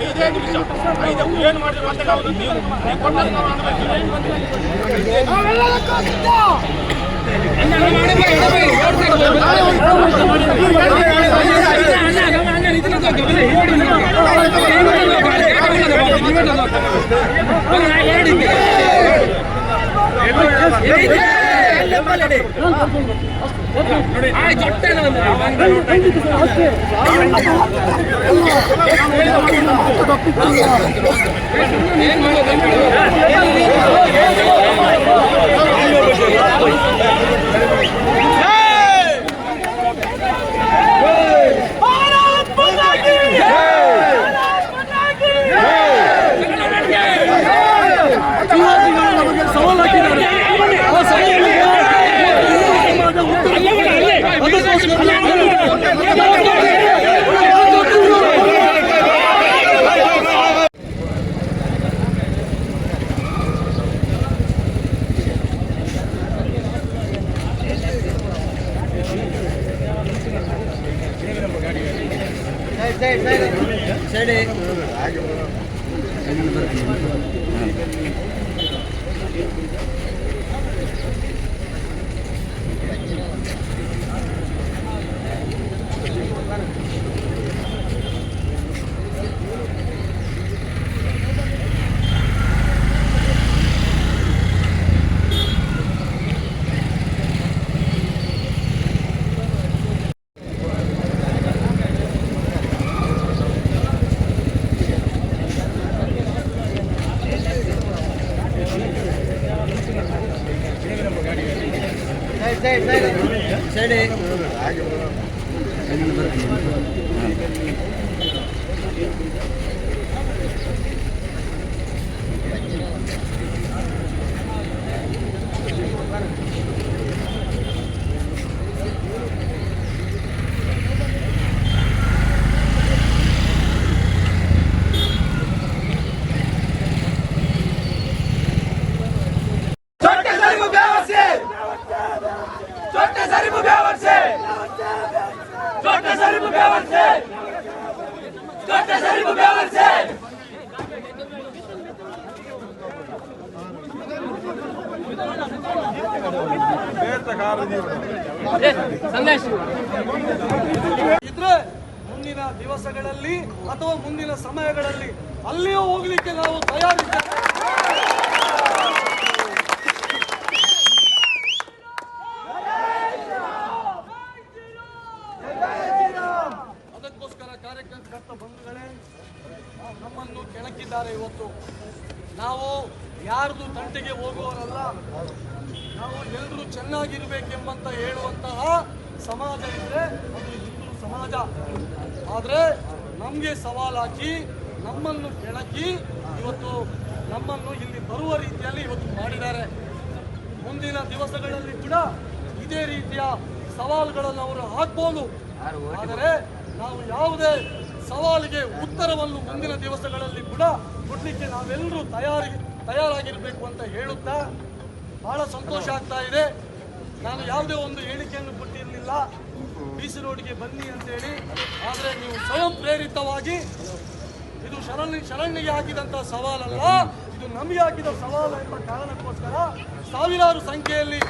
ಐದೇ ನಿಮಿಷ ಐದು ಏನು ಮಾಡಿದ್ರು ಅಂತ ನಾವು ನೀವು ನೀವು ಕೊಟ್ಟದ್ದು ನಾವು ಅನುಭವಿಸ್ತೀವಿ. छोटे ಇದ್ರೆ ಮುಂದಿನ ದಿವಸಗಳಲ್ಲಿ ಅಥವಾ ಮುಂದಿನ ಸಮಯಗಳಲ್ಲಿ ಅಲ್ಲಿಯೂ ಹೋಗ್ಲಿಕ್ಕೆ ನಾವು ತಯಾರಿದ್ದೇವೆ. ಕೆಣಕಿದ್ದಾರೆ ಇವತ್ತು. ನಾವು ಯಾರ್ದು ತಂಟೆಗೆ ಹೋಗುವವರಲ್ಲ ನಾವು ಎಲ್ಲರೂ ಚೆನ್ನಾಗಿರ್ಬೇಕೆಂಬಂತ ಹೇಳುವಂತಹ ಸಮಾಜ ಇದ್ರೆ ಅದು ಹಿಂದೂ ಸಮಾಜ. ಆದರೆ ನಮಗೆ ಸವಾಲಾಕಿ ನಮ್ಮನ್ನು ಕೆಣಕಿ ಇವತ್ತು ನಮ್ಮನ್ನು ಇಲ್ಲಿ ಬರುವ ರೀತಿಯಲ್ಲಿ ಇವತ್ತು ಮಾಡಿದ್ದಾರೆ. ಮುಂದಿನ ದಿವಸಗಳಲ್ಲಿ ಕೂಡ ಇದೇ ರೀತಿಯ ಸವಾಲುಗಳನ್ನು ಅವರು ಹಾಕ್ಬೋದು. ಆದರೆ ನಾವು ಯಾವುದೇ ಸವಾಲಿಗೆ ಉತ್ತರವನ್ನು ಮುಂದಿನ ದಿವಸಗಳಲ್ಲಿ ಕೂಡ ಕೊಡ್ಲಿಕ್ಕೆ ನಾವೆಲ್ಲರೂ ತಯಾರಿ, ತಯಾರಾಗಿರಬೇಕು ಅಂತ ಹೇಳುತ್ತಾ ಬಹಳ ಸಂತೋಷ ಆಗ್ತಾ ಇದೆ. ನಾನು ಯಾವುದೇ ಒಂದು ಹೇಳಿಕೆಯನ್ನು ಕೊಟ್ಟಿರಲಿಲ್ಲ. ಬಿ ಸಿ ರೋಡ್ಗೆ ಬನ್ನಿ ಅಂತೇಳಿ. ಆದರೆ ನೀವು ಸ್ವಯಂ ಪ್ರೇರಿತವಾಗಿ ಇದು ಶರಣ್ಯ ಶರಣ್ಯಗೆ ಹಾಕಿದಂತ ಸವಾಲಲ್ಲ, ಇದು ನಮಗೆ ಹಾಕಿದ ಸವಾಲು ಎಂಬ ಕಾರಣಕ್ಕೋಸ್ಕರ ಸಾವಿರಾರು ಸಂಖ್ಯೆಯಲ್ಲಿ